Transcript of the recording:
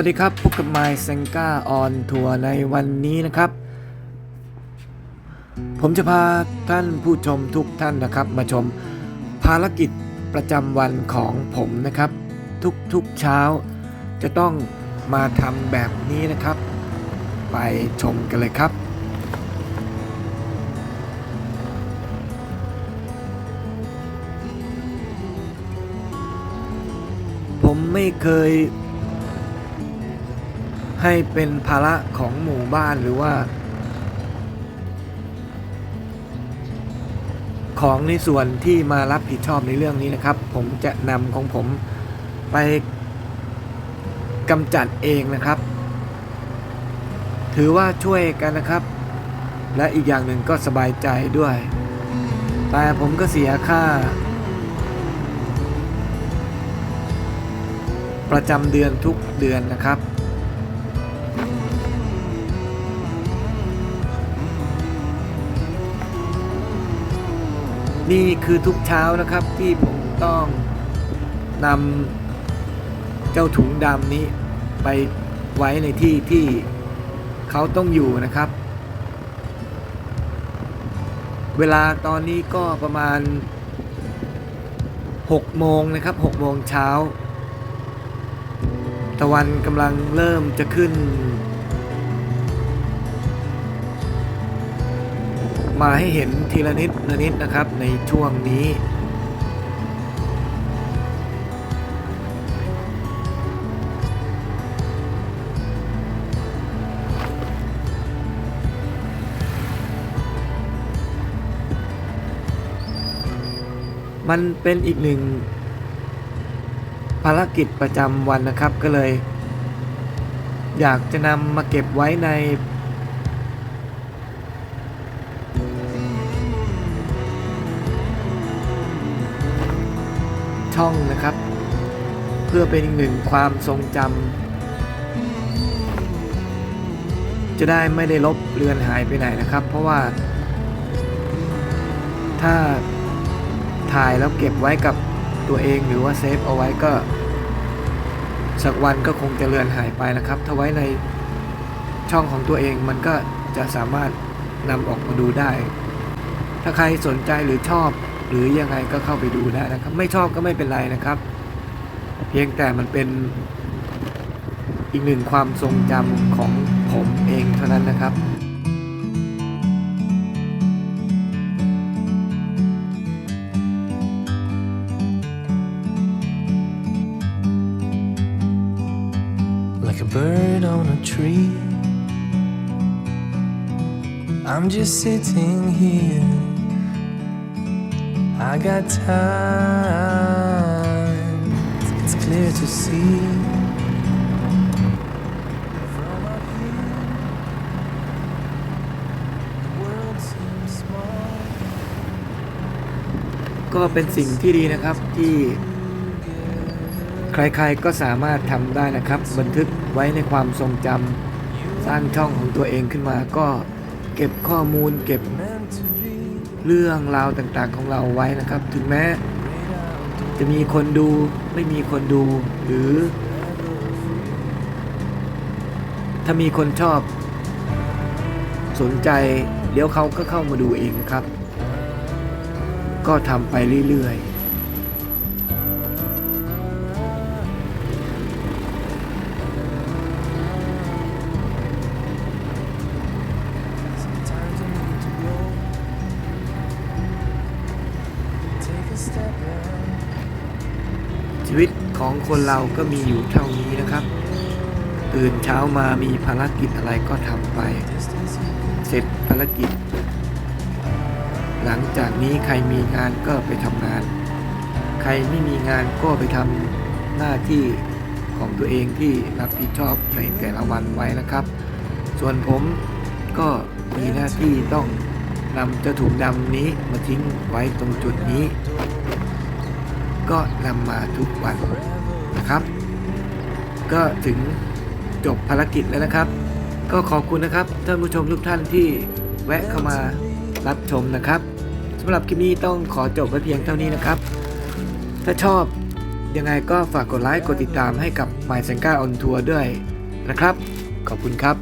วัสดีครับ พบกับไมซ์เซงก้าออนทัวร์ในวันนี้นะครับ ผมจะพาท่านผู้ชมทุกท่านนะครับ มาชมภารกิจประจำวันของผมนะครับ ทุกๆเช้า จะต้องมาทำแบบนี้นะครับ ไปชมกันเลยครับผมไม่เคย ให้เป็นภาระของหมู่บ้านหรือว่า ของในส่วนที่มารับผิดชอบในเรื่องนี้นะครับ ผมจะนำของผมไปกำจัดเองนะครับ ถือว่าช่วยกันนะครับ และอีกอย่างหนึ่งก็สบายใจด้วย แต่ผมก็เสียค่า ประจำเดือนทุกเดือนนะครับ นี่คือทุกเช้านะครับที่ผมต้องนำเจ้าถุงดำนี้ไปไว้ในที่ที่เขาต้องอยู่นะครับ เวลาตอนนี้ก็ประมาณ 6 โมงนะครับ 6 โมงเช้า ตะวันกำลังเริ่มจะขึ้น มาให้เห็นทีละนิดละนิดนะครับในช่วงนี้ มันเป็นอีกหนึ่งภารกิจประจำวันนะครับก็เลย อยากจะนำมาเก็บไว้ใน ช่องนะครับ เพื่อเป็นอีกหนึ่งความทรงจำจะได้ไม่ได้ลบเลือนหายไปไหนนะครับ เพราะว่า ถ้าถ่ายแล้วเก็บไว้กับตัวเองหรือว่าเซฟเอาไว้ก็สักวันก็คงจะเลือนหายไปนะครับ ถ้าไว้ในช่องของตัวเองมันก็จะสามารถนำออกมาดูได้ ถ้าใครสนใจหรือชอบ หรือยังไงก็เข้าไปดูได้นะครับ ไม่ชอบก็ไม่เป็นไรนะครับ เพียงแต่มันเป็นอีกหนึ่งความทรงจำของผมเองเท่านั้นนะครับ I'm just sitting here. I got time, it's clear to see. From up here, the world seems small. ก็เป็นสิ่งที่ดีนะครับที่ใครๆก็สามารถทำได้นะครับ บันทึกไว้ในความทรงจำสร้างช่องของตัวเองขึ้นมาก็เก็บข้อมูลเก็บ เรื่องราวต่างๆของเราไว้นะครับ ถึงแม้จะมีคนดูไม่มีคนดูหรือ ถ้ามีคนชอบ สนใจเดี๋ยวเขาก็เข้ามาดูเองนะครับ ก็ทำไปเรื่อยๆ ของคนเราก็มีอยู่เท่านี้นะครับ ตื่นเช้ามามีภารกิจอะไรก็ทำไป เสร็จภารกิจ หลังจากนี้ใครมีงานก็ไปทำงาน ใครไม่มีงานก็ไปทำหน้าที่ของตัวเองที่รับผิดชอบในแต่ละวันไว้นะครับ ส่วนผมก็มีหน้าที่ต้องนำเจ้าถุงดำนี้มาทิ้งไว้ตรงจุดนี้ ก็นำมาทุกวัน นะครับ ก็ถึงจบภารกิจแล้วนะครับ ก็ขอบคุณนะครับท่านผู้ชมทุกท่านที่แวะเข้ามารับชมนะครับสำหรับคลิปนี้ต้องขอจบไว้เพียงเท่านี้นะครับ ถ้าชอบยังไงก็ฝากกดไลค์กดติดตามให้กับ My s a n g a on Tour ด้วยนะครับ ขอบคุณครับ